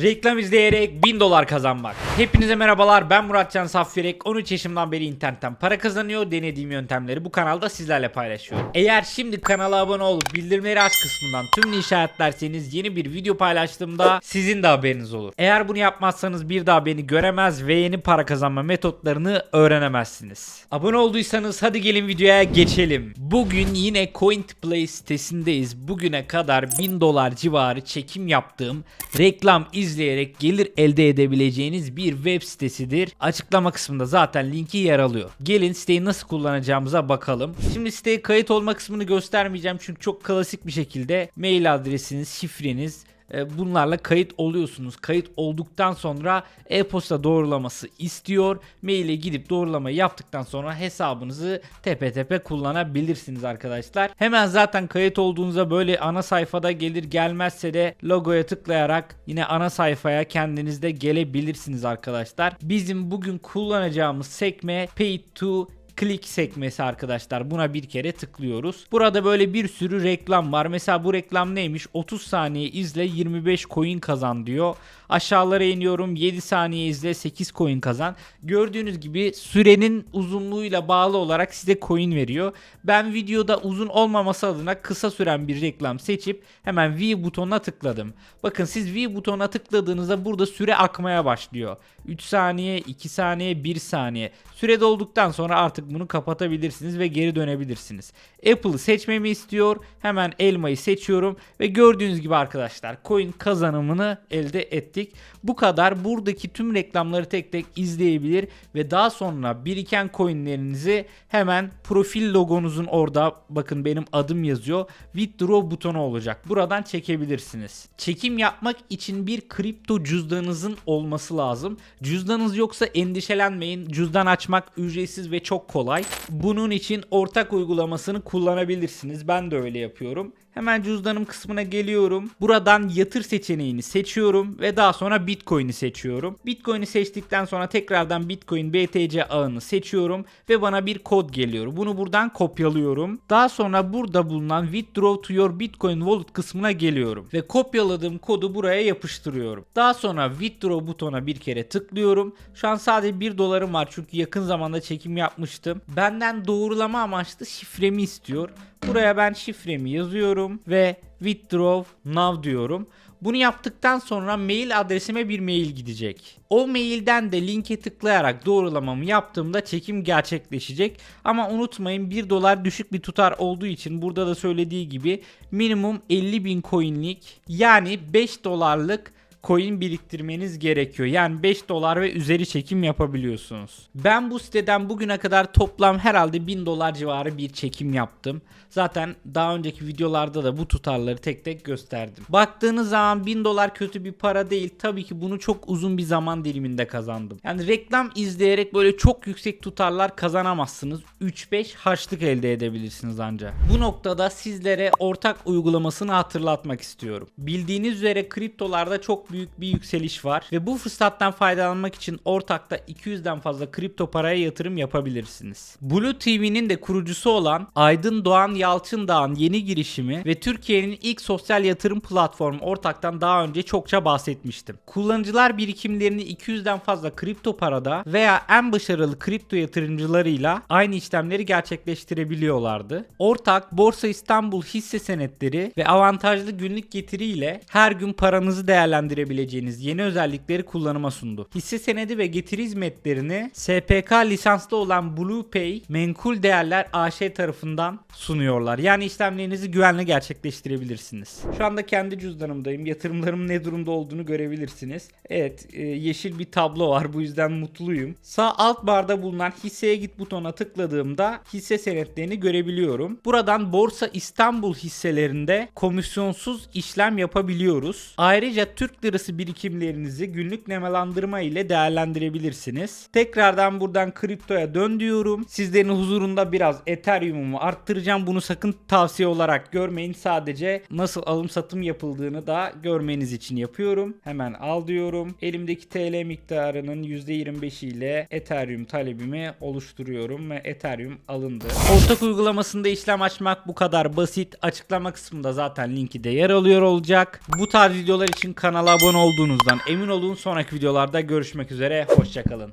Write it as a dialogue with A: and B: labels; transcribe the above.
A: Reklam izleyerek 1000 dolar kazanmak. Hepinize merhabalar ben Muratcan Safyerek. 13 yaşımdan beri internetten para kazanıyor. Denediğim yöntemleri bu kanalda sizlerle paylaşıyorum. Eğer şimdi kanala abone olup bildirimleri aç kısmından tüm işaretlerseniz yeni bir video paylaştığımda sizin de haberiniz olur. Eğer bunu yapmazsanız bir daha beni göremez ve yeni para kazanma metotlarını öğrenemezsiniz. Abone olduysanız hadi gelin videoya geçelim. Bugün yine CoinPlay sitesindeyiz. Bugüne kadar 1000 dolar civarı çekim yaptığım reklam izleyerek gelir elde edebileceğiniz bir web sitesidir. Açıklama kısmında zaten linki yer alıyor. Gelin siteyi nasıl kullanacağımıza bakalım. Şimdi siteye kayıt olma kısmını göstermeyeceğim çünkü çok klasik bir şekilde mail adresiniz, şifreniz, bunlarla kayıt oluyorsunuz. Kayıt olduktan sonra e-posta doğrulaması istiyor. Maile gidip doğrulamayı yaptıktan sonra hesabınızı tepe tepe kullanabilirsiniz arkadaşlar. Hemen zaten kayıt olduğunuzda böyle ana sayfada gelir gelmezse de logoya tıklayarak yine ana sayfaya kendiniz de gelebilirsiniz arkadaşlar. Bizim bugün kullanacağımız sekme Pay to Click sekmesi arkadaşlar. Buna bir kere tıklıyoruz. Burada böyle bir sürü reklam var. Mesela bu reklam neymiş? 30 saniye izle 25 coin kazan diyor. Aşağılara iniyorum 7 saniye izle 8 coin kazan. Gördüğünüz gibi sürenin uzunluğuyla bağlı olarak size coin veriyor. Ben videoda uzun olmaması adına kısa süren bir reklam seçip hemen V butonuna tıkladım. Bakın siz V butonuna tıkladığınızda burada süre akmaya başlıyor. 3 saniye, 2 saniye, 1 saniye. Süre dolduktan sonra artık bunu kapatabilirsiniz ve geri dönebilirsiniz. Apple'ı seçmemi istiyor. Hemen elmayı seçiyorum ve gördüğünüz gibi arkadaşlar coin kazanımını elde ettik. Bu kadar buradaki tüm reklamları tek tek izleyebilir ve daha sonra biriken coinlerinizi hemen profil logonuzun orada bakın benim adım yazıyor. Withdraw butonu olacak. Buradan çekebilirsiniz. Çekim yapmak için bir kripto cüzdanınızın olması lazım. Cüzdanınız yoksa endişelenmeyin. Cüzdan açmak ücretsiz ve çok kolay. Bunun için ortak uygulamasını kullanabilirsiniz. Ben de öyle yapıyorum. Hemen cüzdanım kısmına geliyorum. Buradan yatır seçeneğini seçiyorum ve daha sonra Bitcoin'i seçiyorum. Bitcoin'i seçtikten sonra tekrardan Bitcoin BTC ağını seçiyorum ve bana bir kod geliyor. Bunu buradan kopyalıyorum. Daha sonra burada bulunan Withdraw to your Bitcoin Wallet kısmına geliyorum ve kopyaladığım kodu buraya yapıştırıyorum. Daha sonra Withdraw butona bir kere tıklıyorum. Şu an sadece 1 dolarım var çünkü yakın zamanda çekim yapmıştım. Benden doğrulama amaçlı şifremi istiyor. Buraya ben şifremi yazıyorum ve withdraw now diyorum. Bunu yaptıktan sonra mail adresime bir mail gidecek. O mailden de linke tıklayarak doğrulamamı yaptığımda çekim gerçekleşecek. Ama unutmayın 1 dolar düşük bir tutar olduğu için burada da söylediği gibi minimum 50 bin coinlik yani 5 dolarlık coin biriktirmeniz gerekiyor. Yani 5 dolar ve üzeri çekim yapabiliyorsunuz. Ben bu siteden bugüne kadar toplam herhalde 1000 dolar civarı bir çekim yaptım. Zaten daha önceki videolarda da bu tutarları tek tek gösterdim. Baktığınız zaman 1000 dolar kötü bir para değil. Tabii ki bunu çok uzun bir zaman diliminde kazandım. Yani reklam izleyerek böyle çok yüksek tutarlar kazanamazsınız. 3-5 harçlık elde edebilirsiniz ancak. Bu noktada sizlere ortak uygulamasını hatırlatmak istiyorum. Bildiğiniz üzere kriptolarda çok büyük bir yükseliş var ve bu fırsattan faydalanmak için ortakta 200'den fazla kripto paraya yatırım yapabilirsiniz. Blue TV'nin de kurucusu olan Aydın Doğan Yalçındağ'ın yeni girişimi ve Türkiye'nin ilk sosyal yatırım platformu ortaktan daha önce çokça bahsetmiştim. Kullanıcılar birikimlerini 200'den fazla kripto parada veya en başarılı kripto yatırımcılarıyla aynı işlemleri gerçekleştirebiliyorlardı. Ortak Borsa İstanbul hisse senetleri ve avantajlı günlük getiriyle her gün paranızı değerlendirebileceğiniz yeni özellikleri kullanıma sundu. Hisse senedi ve getiri hizmetlerini SPK lisanslı olan BluePay Menkul Değerler AŞ tarafından sunuyorlar. Yani işlemlerinizi güvenle gerçekleştirebilirsiniz. Şu anda kendi cüzdanımdayım. Yatırımlarım ne durumda olduğunu görebilirsiniz. Evet, e, yeşil bir tablo var. Bu yüzden mutluyum. Sağ alt barda bulunan hisseye git butona tıkladığımda hisse senetlerini görebiliyorum. Buradan Borsa İstanbul hisselerinde komisyonsuz işlem yapabiliyoruz. Ayrıca Türk lirası birikimlerinizi günlük nemalandırma ile değerlendirebilirsiniz. Tekrardan buradan kriptoya dön diyorum. Sizlerin huzurunda biraz Ethereum'umu arttıracağım. Bunu sakın tavsiye olarak görmeyin. Sadece nasıl alım satım yapıldığını da görmeniz için yapıyorum. Hemen al diyorum. Elimdeki TL miktarının %25 ile Ethereum talebimi oluşturuyorum ve Ethereum alındı. Ortak uygulamasında işlem açmak bu kadar basit. Açıklama kısmında zaten linki de yer alıyor olacak. Bu tarz videolar için kanala abone olduğunuzdan emin olun. Sonraki videolarda görüşmek üzere. Hoşçakalın.